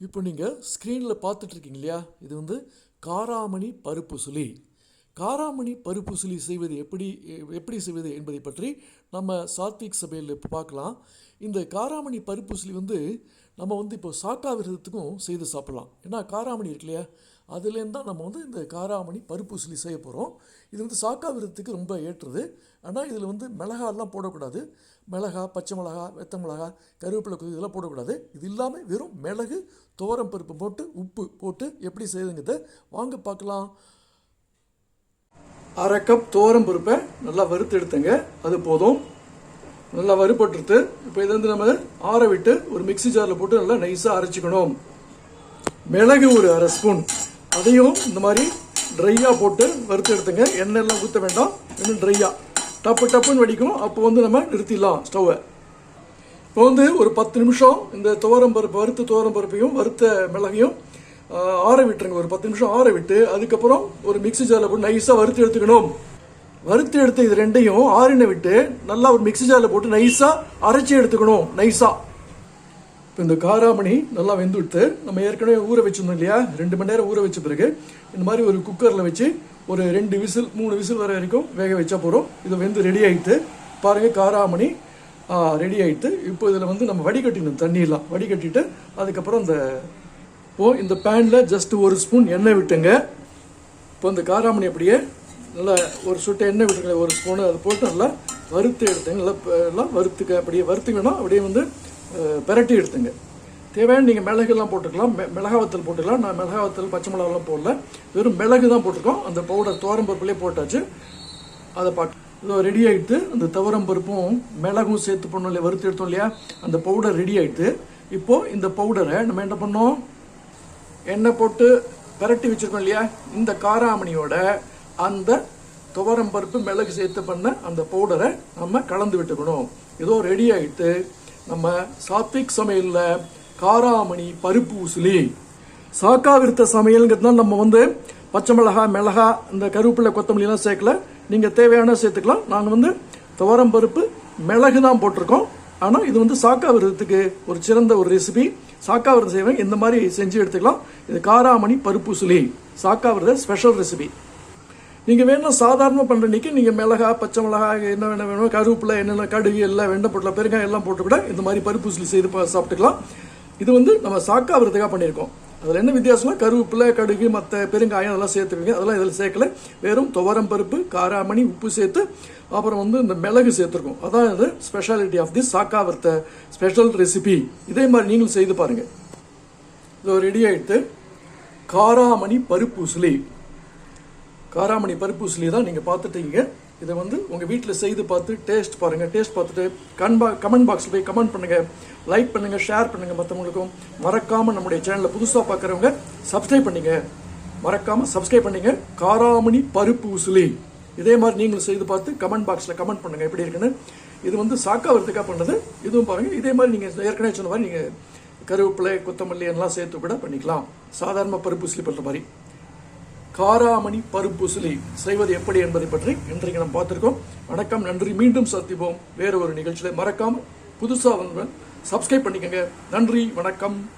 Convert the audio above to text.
இப்போ நீங்கள் ஸ்க்ரீனில் பார்த்துட்ருக்கீங்க இல்லையா இது வந்து காராமணி பருப்பு சுழி காராமணி பருப்பு சுழி செய்வது எப்படி எப்படி செய்வது என்பதை பற்றி நம்ம சாத்விக் சபையில் இப்போ பார்க்கலாம். இந்த காராமணி பருப்பு சுழி வந்து நம்ம வந்து இப்போ சாக்கா விரதத்துக்கும் செய்து சாப்பிட்லாம். ஏன்னா காராமணி இருக்கு இல்லையா அதுலேருந்து தான் நம்ம வந்து இந்த காராமணி பருப்பு சுலி செய்ய போகிறோம் இது வந்து சாக்கா விரதத்துக்கு ரொம்ப ஏற்றுது. ஆனால் இதில் வந்து மிளகாலாம் போடக்கூடாது. மிளகா பச்சை மிளகா வெத்த மிளகா கருவேப்பிலை கொதி இதெல்லாம் போடக்கூடாது. இது இல்லாமல் வெறும் மிளகு துவரம் பருப்பு போட்டு உப்பு போட்டு எப்படி செய்யுதுங்கிறத வாங்க பார்க்கலாம். அரை கப் துவரம் பருப்பை நல்லா வறுத்து எடுத்துங்க. அது போதும். நல்லா வறுபட்டுருத்து. இப்போ இதை வந்து நம்ம ஆற விட்டு ஒரு மிக்ஸி ஜாரில் போட்டு நல்லா நைஸாக அரைச்சிக்கணும். மிளகு ஒரு அரை ஸ்பூன். அதையும் இந்த மாதிரி ட்ரையாக போட்டு வறுத்து எடுத்துங்க. எண்ணெயெல்லாம் ஊற்ற வேண்டாம். இன்னும் ட்ரையாக டப்பு டப்புன்னு வடிக்கும். அப்போ வந்து நம்ம நிறுத்திடலாம் ஸ்டவ்வை. இப்போ வந்து ஒரு பத்து நிமிஷம் இந்த துவரம் பருப்பு வறுத்த துவரம் பருப்பையும் வறுத்த மிளகையும் ஆற விட்டுருங்க. ஒரு பத்து நிமிஷம் ஆற விட்டு அதுக்கப்புறம் ஒரு மிக்ஸி ஜாரில் போட்டு நைஸாக வறுத்து எடுத்துக்கணும். வறுத்து எடுத்து இது ரெண்டையும் ஆறின விட்டு நல்லா ஒரு மிக்ஸி ஜாரில் போட்டு நைஸாக அரைச்சி எடுத்துக்கணும். நைஸாக இப்போ இந்த காராமணி நல்லா வெந்துவிட்டு நம்ம ஏற்கனவே ஊற வச்சிருந்தோம் இல்லையா? ரெண்டு மணி நேரம் ஊற வச்ச பிறகு இந்த மாதிரி ஒரு குக்கரில் வச்சு ஒரு ரெண்டு விசில் மூணு விசில் வர வரைக்கும் வேக வச்சா போகிறோம் இது வெந்து ரெடி ஆயிட்டு பாருங்கள் காராமணி ரெடி ஆகிட்டு இப்போ இதில் வந்து நம்ம வடிகட்டிடணும் தண்ணியெல்லாம். வடிகட்டிட்டு அதுக்கப்புறம் இந்த இப்போ இந்த பேனில் ஜஸ்ட் ஒரு ஸ்பூன் எண்ணெய் விட்டுங்க. இப்போ இந்த காராமணி அப்படியே நல்லா ஒரு சொட்டு எண்ணெய் விட்டுருங்க ஒரு ஸ்பூனு அதை போட்டு நல்லா வறுத்து எடுத்துங்க நல்லா எல்லாம் வறுத்துக்க அப்படியே வறுத்துக்கணும் அப்படியே வந்து பெரட்டி எடுத்துங்க. தேவையான நீங்கள் மிளகுலாம் போட்டுக்கலாம். மெ- மிளகாவத்தல் போட்டுக்கலாம். நான் மிளகாவத்தல் பச்சை மிளகாலாம் போடல. வெறும் மிளகு தான் போட்டிருக்கோம். அந்த பவுடர் துவரம்பருப்புலேயே போட்டாச்சு. அதை பார்க்க இதோ ரெடி ஆகிட்டு அந்த துவரம் பருப்பும் மிளகும் சேர்த்து பண்ணோம் இல்லையா? வறுத்து எடுத்தோம் இல்லையா? அந்த பவுடர் ரெடி ஆகிட்டு இப்போது இந்த பவுடரை நம்ம என்ன பண்ணோம்? எண்ணெய் போட்டு பெரட்டி வச்சுருக்கோம் இல்லையா? இந்த காராமணியோட அந்த துவரம் பருப்பு மிளகு சேர்த்து பண்ண அந்த பவுடரை நம்ம கலந்து விட்டுக்கணும். இதோ ரெடி ஆகிட்டு நம்ம சாத்விக் சமையலில் காராமணி பருப்பு உசுலி சாக்கா விருத்த தான் நம்ம வந்து பச்சை மிளகா மிளகா இந்த கருவேப்பிலை கொத்தமல்லிலாம் சேர்க்கல. நீங்கள் தேவையான சேர்த்துக்கலாம். நாங்கள் வந்து துவரம் பருப்பு மிளகு தான் போட்டிருக்கோம். ஆனால் இது வந்து சாக்கா விரதத்துக்கு ஒரு சிறந்த ஒரு ரெசிபி சாக்கா விரதம் இந்த மாதிரி செஞ்சு எடுத்துக்கலாம். இது காராமணி பருப்பு சுலி சாக்கா விரத ஸ்பெஷல் ரெசிபி நீங்கள் வேணும் சாதாரணமாக பண்ற அன்னைக்கு மிளகா பச்சை மிளகா என்ன வேணும் வேணும் கருவேப்பிலை என்னென்ன கடுகு எல்லாம் வெண்டை போட்டலாம் பெருங்காயம் எல்லாம் போட்டு கூட இந்த மாதிரி பருப்பு சுலி செய்து சாப்பிட்டுக்கலாம். இது வந்து நம்ம சாக்கா விரதத்துக்காக பண்ணியிருக்கோம். அதில் என்ன வித்தியாசம்னா கருவேப்பிலை கடுகு மற்ற பெருங்காயம் அதெல்லாம் சேர்த்துக்கோங்க. அதெல்லாம் இதில் சேர்க்கல? வெறும் துவரம் பருப்பு காராமணி உப்பு சேர்த்து அப்புறம் வந்து இந்த மிளகு சேர்த்துருக்கோம். அதான் இது ஸ்பெஷாலிட்டி ஆஃப் தி சாக்கா விரத ஸ்பெஷல் ரெசிபி இதே மாதிரி நீங்களும் செய்து பாருங்கள் இதை ரெடி ஆகிட்டு காராமணி பருப்பு உசிலி. காராமணி பருப்பு உசிலி தான் நீங்கள் பார்த்துட்டீங்க. இதை வந்து உங்கள் வீட்டில் செய்து பார்த்து டேஸ்ட் பாருங்கள் டேஸ்ட் பார்த்துட்டு கண்பா கமெண்ட் பாக்ஸில் போய் கமெண்ட் பண்ணுங்கள் லைக் பண்ணுங்கள் ஷேர் பண்ணுங்கள் மற்றவங்களுக்கும் மறக்காமல் நம்முடைய சேனலை புதுசாக பார்க்குறவங்க சப்ஸ்கிரைப் பண்ணிங்க. மறக்காமல் சப்ஸ்கிரைப் பண்ணுங்க. காராமணி பருப்பு உசிலி இதே மாதிரி நீங்களும் செய்து பார்த்து கமெண்ட் பாக்ஸில் கமெண்ட் பண்ணுங்கள் எப்படி இருக்குன்னு. இது வந்து சாக்காவரத்துக்காக பண்ணது. இதுவும் பாருங்கள் இதே மாதிரி நீங்கள் ஏற்கனவே சொன்ன மாதிரி நீங்கள் கருவேப்பிலை கொத்தமல்லி எல்லாம் சேர்த்து கூட பண்ணிக்கலாம். சாதாரண பருப்பு உசிலி பண்ணுற மாதிரி. காராமணி பருப்பு சிலை செய்வது எப்படி என்பதை பற்றி இன்றைக்கு நாம் பார்த்திருக்கோம். வணக்கம் நன்றி. மீண்டும் சந்திப்போம். வேறு ஒரு நிகழ்ச்சியில். மறக்காம புதுசாக வந்து சப்ஸ்கிரைப் பண்ணிக்கோங்க. நன்றி வணக்கம்.